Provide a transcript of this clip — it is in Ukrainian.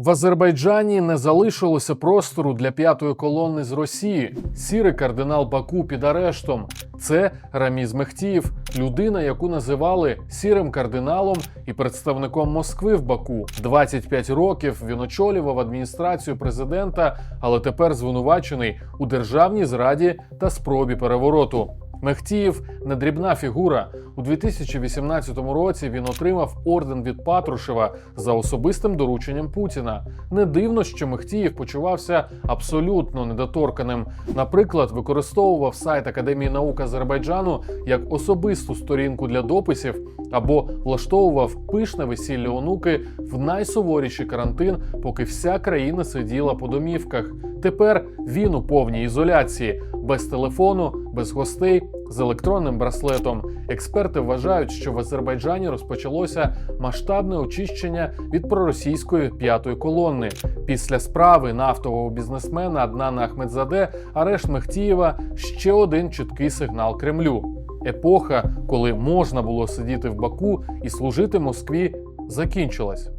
В Азербайджані не залишилося простору для п'ятої колони з Росії. Сірий кардинал Баку під арештом. Це Раміз Мехтіїв, людина, яку називали сірим кардиналом і представником Москви в Баку. 25 років він очолював адміністрацію президента, але тепер звинувачений у державній зраді та спробі перевороту. Мехтіїв не дрібна фігура. У 2018 році він отримав орден від Патрушева за особистим дорученням Путіна. Не дивно, що Мехтіїв почувався абсолютно недоторканим. Наприклад, використовував сайт Академії наук Азербайджану як особисту сторінку для дописів або влаштовував пишне весілля онуки в найсуворіший карантин, поки вся країна сиділа по домівках. Тепер він у повній ізоляції, без телефону, без гостей, з електронним браслетом. Експерти вважають, що в Азербайджані розпочалося масштабне очищення від проросійської п'ятої колони. Після справи нафтового бізнесмена Аднана Ахмедзаде арешт Мехтієва ще один чіткий сигнал Кремлю. Епоха, коли можна було сидіти в Баку і служити Москві, закінчилась.